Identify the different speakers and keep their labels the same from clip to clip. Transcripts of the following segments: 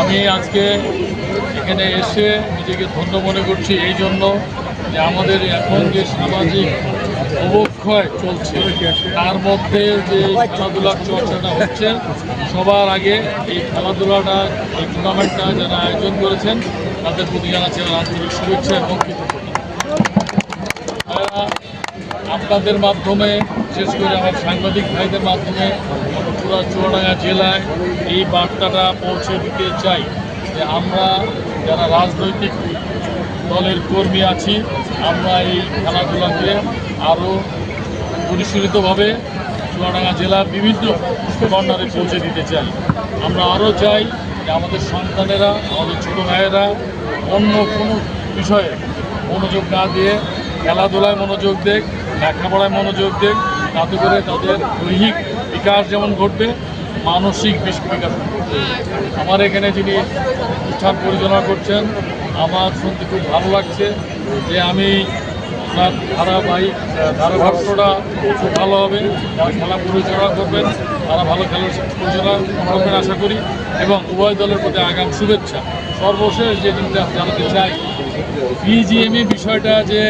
Speaker 1: আমি আজকে এখানে এসে নিজেকে ধন্য মনে করছি এই জন্য যে আমাদের এখন যে সামাজিক অবক্ষয় চলছে, তার মধ্যে যে খেলাধুলার চর্চাটা হচ্ছে, সবার আগে এই খেলাধুলাটা, এই টুর্নামেন্টটা যারা আয়োজন করেছেন, তাদের প্রতি জানাচ্ছি আন্তরিক শুভেচ্ছা এবং কৃতজ্ঞতা। আপনাদের মাধ্যমে, বিশেষ করে আমার সাংবাদিক ভাইদের মাধ্যমে পুরো চুয়াডাঙ্গা জেলায় এই বার্তাটা পৌঁছে দিতে চাই যে আমরা যারা রাজনৈতিক দলের কর্মী আছি, আমরা এই খেলাধুলাকে আরও পরিশীলিতভাবে চুয়াডাঙ্গা জেলার বিভিন্ন কর্নারে পৌঁছে দিতে চাই। আমরা আরও চাই যে আমাদের সন্তানেরা, আমাদের ছোটো ভাইয়েরা অন্য কোনো বিষয়ে মনোযোগ না দিয়ে খেলাধুলায় মনোযোগ দেখ লেখাপড়ায় মনোযোগ দেন তাতে করে তাদের দৈহিক বিকাশ যেমন ঘটবে, মানসিক বিকাশ আমার এখানে যিনি অনুষ্ঠান পরিচালনা করছেন, আমার শুনতে খুব ভালো লাগছে যে আমি আপনার ধারাবাহিক ধারাভাষ্যটা খুব ভালো হবে। যারা খেলা পরিচালনা করবেন, তারা ভালো খেলার পরিচালনা করবেন আশা করি। এবং উভয় দলের প্রতি আগাম শুভেচ্ছা। সর্বশেষ যে জিনিসটা জানাতে চাই বিজিএমএ বিষয়টা যে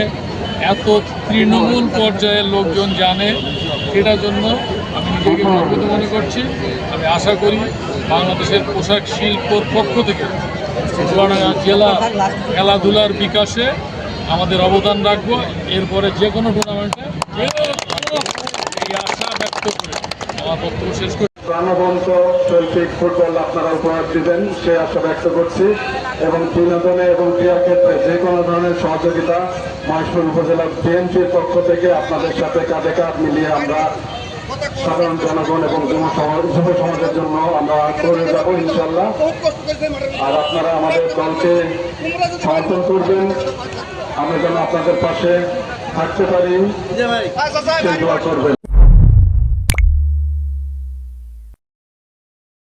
Speaker 1: এত তৃণমূল পর্যায়ের লোকজন জানে সেটার জন্য আমি নিজেকে গর্বিত মনে করছি। আমি আশা করি বাংলাদেশের পোশাক শিল্পর পক্ষ থেকে চুয়াডাঙ্গা জেলা খেলাধুলার বিকাশে আমাদের অবদান রাখব। এরপরে যে কোনো টুর্নামেন্টে এই আশা ব্যক্ত করে আমার বক্তব্য শেষ করি
Speaker 2: প্রাণবন্ত শৈল্পিক ফুটবল আপনারা উপহার দিবেন সে আশা ব্যক্ত করছি। এবং বিনোদনে এবং ক্রীড়া ক্ষেত্রে যে কোনো ধরনের সহযোগিতা মহেশপুর উপজেলা বিএনপির পক্ষ থেকে আপনাদের সাথে কাঁধে কাঁধ মিলিয়ে আমরা সাধারণ জনগণ এবং যুব যুব সমাজের জন্য আমরা করে যাব ইনশাল্লাহ আর আপনারা আমাদের দলকে সমর্থন করবেন। আমরা যেন আপনাদের পাশে থাকতে পারি। দোয়া করবেন।